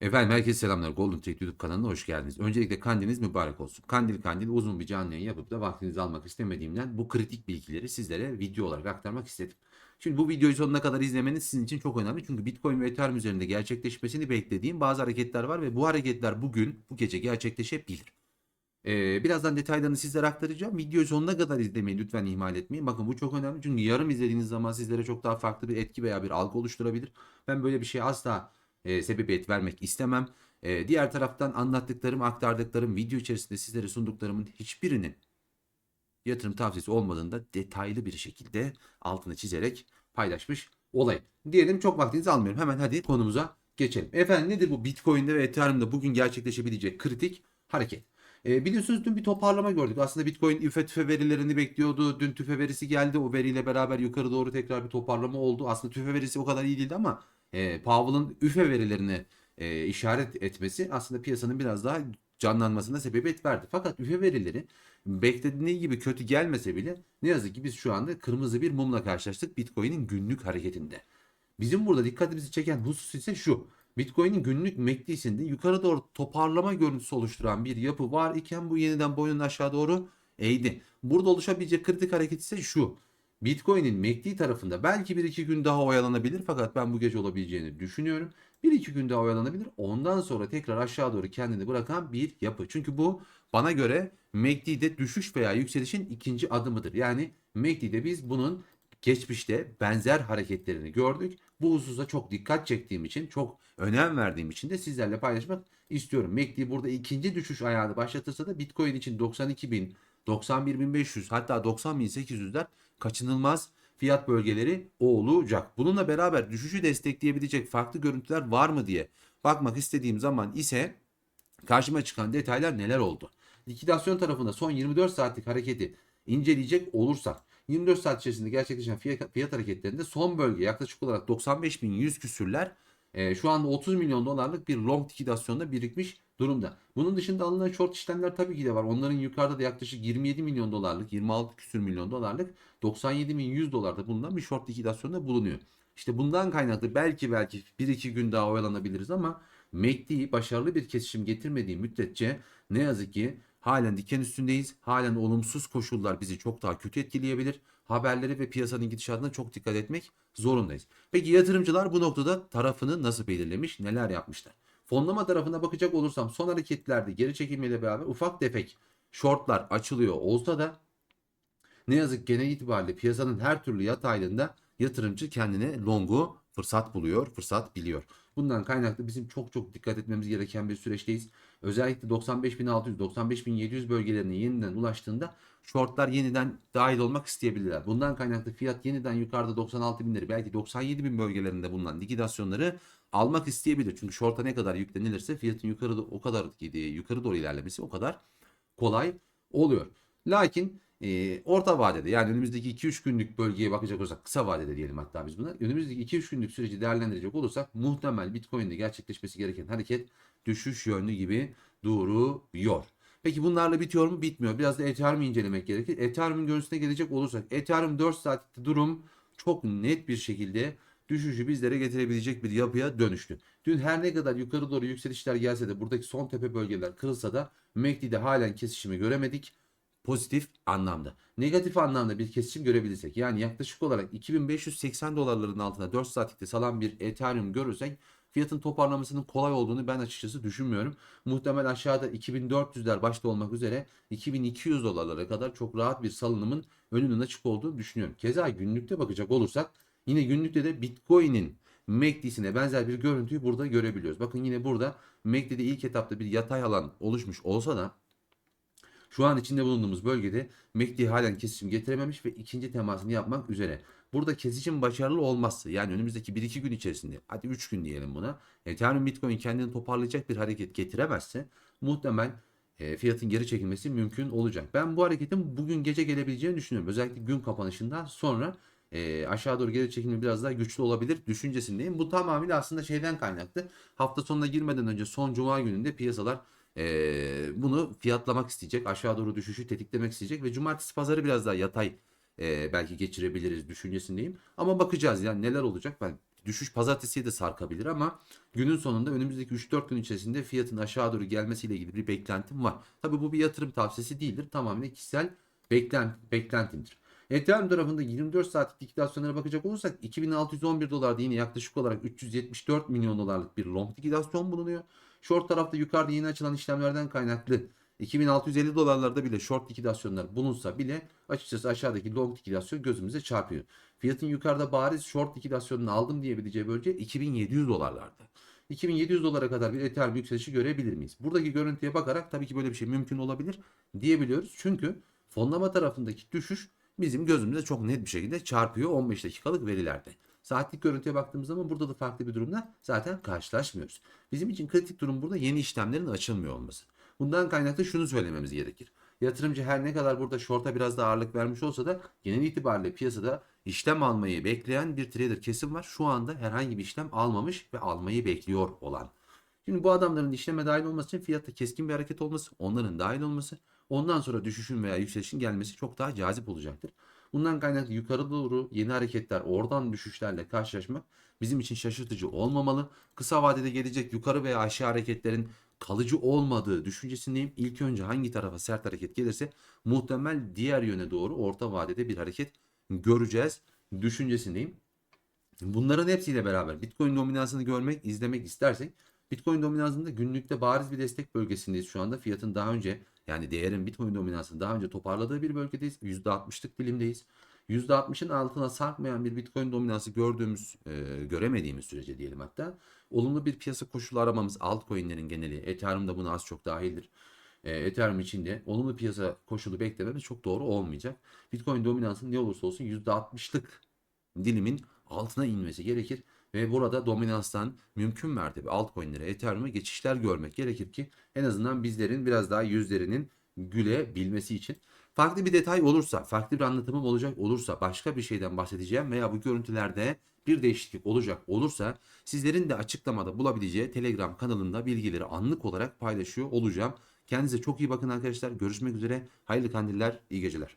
Efendim herkese selamlar. Golden Trade YouTube kanalına hoş geldiniz. Öncelikle kandiliniz mübarek olsun. Kandil kandil uzun bir canlı yayın yapıp da vaktinizi almak istemediğimden bu kritik bilgileri sizlere video olarak aktarmak istedim. Şimdi bu videoyu sonuna kadar izlemeniz sizin için çok önemli. Çünkü Bitcoin ve Ethereum üzerinde gerçekleşmesini beklediğim bazı hareketler var ve bu hareketler bugün, bu gece gerçekleşebilir. Ee, birazdan detaylarını sizlere aktaracağım. Videoyu sonuna kadar izlemeyi lütfen ihmal etmeyin. Bakın bu çok önemli. Çünkü yarım izlediğiniz zaman sizlere çok daha farklı bir etki veya bir algı oluşturabilir. Ben böyle bir şey asla e, sebebiyet vermek istemem. E, diğer taraftan anlattıklarım, aktardıklarım, video içerisinde sizlere sunduklarımın hiçbirinin yatırım tavsiyesi olmadığını da detaylı bir şekilde altını çizerek paylaşmış olayım. Diyelim çok vaktinizi almıyorum. Hemen hadi konumuza geçelim. Efendim nedir bu Bitcoin'de ve Ethereum'da bugün gerçekleşebilecek kritik hareket? E, biliyorsunuz dün bir toparlama gördük. Aslında Bitcoin üfe tüfe verilerini bekliyordu. Dün tüfe verisi geldi. O veriyle beraber yukarı doğru tekrar bir toparlama oldu. Aslında tüfe verisi o kadar iyi değildi ama e, Powell'ın üfe verilerini e, işaret etmesi aslında piyasanın biraz daha canlanmasına sebebiyet verdi. Fakat üfe verileri beklediği gibi kötü gelmese bile ne yazık ki biz şu anda kırmızı bir mumla karşılaştık Bitcoin'in günlük hareketinde. Bizim burada dikkatimizi çeken husus ise şu. Bitcoin'in günlük MACD'sinde yukarı doğru toparlama görüntüsü oluşturan bir yapı var iken bu yeniden boyunun aşağı doğru eğdi. Burada oluşabilecek kritik hareket ise şu. Bitcoin'in MACD tarafında belki bir iki gün daha oyalanabilir fakat ben bu gece olabileceğini düşünüyorum. Bir iki gün daha oyalanabilir. Ondan sonra tekrar aşağı doğru kendini bırakan bir yapı. Çünkü bu bana göre MACD'de düşüş veya yükselişin ikinci adımıdır. Yani MACD'de biz bunun geçmişte benzer hareketlerini gördük. Bu hususa çok dikkat çektiğim için, çok önem verdiğim için de sizlerle paylaşmak istiyorum. MACD burada ikinci düşüş ayağını başlatırsa da Bitcoin için 92.000, 91.500 hatta 90.800'ler kaçınılmaz fiyat bölgeleri olacak. Bununla beraber düşüşü destekleyebilecek farklı görüntüler var mı diye bakmak istediğim zaman ise karşıma çıkan detaylar neler oldu? Likidasyon tarafında son 24 saatlik hareketi inceleyecek olursak 24 saat içerisinde gerçekleşen fiyat, fiyat hareketlerinde son bölge yaklaşık olarak 95.100 küsürler e, şu anda 30 milyon dolarlık bir long likidasyonda birikmiş durumda. Bunun dışında alınan short işlemler tabii ki de var. Onların yukarıda da yaklaşık 27 milyon dolarlık, 26 küsür milyon dolarlık 97.100 dolarda bulunan bir short likidasyonda bulunuyor. İşte bundan kaynaklı belki belki 1-2 gün daha oyalanabiliriz ama MACD başarılı bir kesişim getirmediği müddetçe ne yazık ki halen diken üstündeyiz. Halen olumsuz koşullar bizi çok daha kötü etkileyebilir. Haberleri ve piyasanın gidişatına çok dikkat etmek zorundayız. Peki yatırımcılar bu noktada tarafını nasıl belirlemiş, neler yapmışlar? Fonlama tarafına bakacak olursam son hareketlerde geri çekilmeyle beraber ufak tefek shortlar açılıyor olsa da ne yazık genel itibariyle piyasanın her türlü yataylığında yatırımcı kendine longu fırsat buluyor, fırsat biliyor. Bundan kaynaklı bizim çok çok dikkat etmemiz gereken bir süreçteyiz. Özellikle 95.600, 95.700 bölgelerine yeniden ulaştığında shortlar yeniden dahil olmak isteyebilirler. Bundan kaynaklı fiyat yeniden yukarıda 96.000'leri belki 97.000 bölgelerinde bulunan likidasyonları almak isteyebilir. Çünkü short'a ne kadar yüklenilirse fiyatın yukarı o kadar yukarı doğru ilerlemesi o kadar kolay oluyor. Lakin e, orta vadede yani önümüzdeki 2-3 günlük bölgeye bakacak olursak kısa vadede diyelim hatta biz buna. Önümüzdeki 2-3 günlük süreci değerlendirecek olursak muhtemel Bitcoin'de gerçekleşmesi gereken hareket düşüş yönlü gibi duruyor. Peki bunlarla bitiyor mu? Bitmiyor. Biraz da Ethereum'u incelemek gerekir. Ethereum'un görüntüsüne gelecek olursak Ethereum 4 saatlikte durum çok net bir şekilde düşüşü bizlere getirebilecek bir yapıya dönüştü. Dün her ne kadar yukarı doğru yükselişler gelse de buradaki son tepe bölgeler kırılsa da MACD'de halen kesişimi göremedik pozitif anlamda. Negatif anlamda bir kesişim görebilirsek yani yaklaşık olarak 2580 dolarların altına 4 saatlikte salan bir Ethereum görürsek fiyatın toparlamasının kolay olduğunu ben açıkçası düşünmüyorum. Muhtemel aşağıda 2400'ler başta olmak üzere 2200 dolarlara kadar çok rahat bir salınımın önünün açık olduğunu düşünüyorum. Keza günlükte bakacak olursak yine günlükte de Bitcoin'in MACD'sine benzer bir görüntüyü burada görebiliyoruz. Bakın yine burada MACD'de ilk etapta bir yatay alan oluşmuş olsa da şu an içinde bulunduğumuz bölgede MACD halen kesişim getirememiş ve ikinci temasını yapmak üzere. Burada kesişim başarılı olmazsa yani önümüzdeki 1-2 gün içerisinde hadi 3 gün diyelim buna Ethereum Bitcoin kendini toparlayacak bir hareket getiremezse muhtemel e, fiyatın geri çekilmesi mümkün olacak. Ben bu hareketin bugün gece gelebileceğini düşünüyorum. Özellikle gün kapanışından sonra e, aşağı doğru geri çekilme biraz daha güçlü olabilir düşüncesindeyim. Bu tamamıyla aslında şeyden kaynaklı. Hafta sonuna girmeden önce son cuma gününde piyasalar e, bunu fiyatlamak isteyecek. Aşağı doğru düşüşü tetiklemek isteyecek ve cumartesi pazarı biraz daha yatay e, belki geçirebiliriz düşüncesindeyim. Ama bakacağız yani neler olacak ben düşüş pazartesiye de sarkabilir ama günün sonunda önümüzdeki 3-4 gün içerisinde fiyatın aşağı doğru gelmesiyle ilgili bir beklentim var. Tabii bu bir yatırım tavsiyesi değildir. Tamamen kişisel beklen, beklentimdir. Ethereum tarafında 24 saatlik likidasyonlara bakacak olursak 2611 dolarda yine yaklaşık olarak 374 milyon dolarlık bir long likidasyon bulunuyor. Short tarafta yukarıda yeni açılan işlemlerden kaynaklı 2650 dolarlarda bile short likidasyonlar bulunsa bile açıkçası aşağıdaki long likidasyon gözümüze çarpıyor. Fiyatın yukarıda bariz short likidasyonunu aldım diyebileceği bölge 2700 dolarlarda. 2700 dolara kadar bir Ethereum yükselişi görebilir miyiz? Buradaki görüntüye bakarak tabii ki böyle bir şey mümkün olabilir diyebiliyoruz. Çünkü fonlama tarafındaki düşüş bizim gözümüze çok net bir şekilde çarpıyor 15 dakikalık verilerde. Saatlik görüntüye baktığımız zaman burada da farklı bir durumla zaten karşılaşmıyoruz. Bizim için kritik durum burada yeni işlemlerin açılmıyor olması. Bundan kaynaklı şunu söylememiz gerekir. Yatırımcı her ne kadar burada short'a biraz da ağırlık vermiş olsa da genel itibariyle piyasada işlem almayı bekleyen bir trader kesim var. Şu anda herhangi bir işlem almamış ve almayı bekliyor olan. Şimdi bu adamların işleme dahil olması için fiyatta keskin bir hareket olması, onların dahil olması, ondan sonra düşüşün veya yükselişin gelmesi çok daha cazip olacaktır. Bundan kaynaklı yukarı doğru yeni hareketler, oradan düşüşlerle karşılaşmak bizim için şaşırtıcı olmamalı. Kısa vadede gelecek yukarı veya aşağı hareketlerin kalıcı olmadığı düşüncesindeyim. İlk önce hangi tarafa sert hareket gelirse muhtemel diğer yöne doğru orta vadede bir hareket göreceğiz düşüncesindeyim. Bunların hepsiyle beraber Bitcoin dominansını görmek, izlemek istersek Bitcoin dominansında günlükte bariz bir destek bölgesindeyiz şu anda. Fiyatın daha önce yani değerin Bitcoin dominansını daha önce toparladığı bir bölgedeyiz. %60'lık dilimdeyiz. %60'ın altına sarkmayan bir Bitcoin dominansı gördüğümüz, e, göremediğimiz sürece diyelim hatta olumlu bir piyasa koşulu aramamız altcoin'lerin geneli, Ethereum da buna az çok dahildir. E, Ethereum için de olumlu piyasa koşulu beklememiz çok doğru olmayacak. Bitcoin dominansının ne olursa olsun %60'lık dilimin altına inmesi gerekir. Ve burada dominanstan mümkün mertebe altcoin'lere, Ethereum'a geçişler görmek gerekir ki en azından bizlerin biraz daha yüzlerinin gülebilmesi için. Farklı bir detay olursa, farklı bir anlatımım olacak olursa, başka bir şeyden bahsedeceğim veya bu görüntülerde bir değişiklik olacak olursa sizlerin de açıklamada bulabileceği Telegram kanalında bilgileri anlık olarak paylaşıyor olacağım. Kendinize çok iyi bakın arkadaşlar. Görüşmek üzere. Hayırlı kandiller, iyi geceler.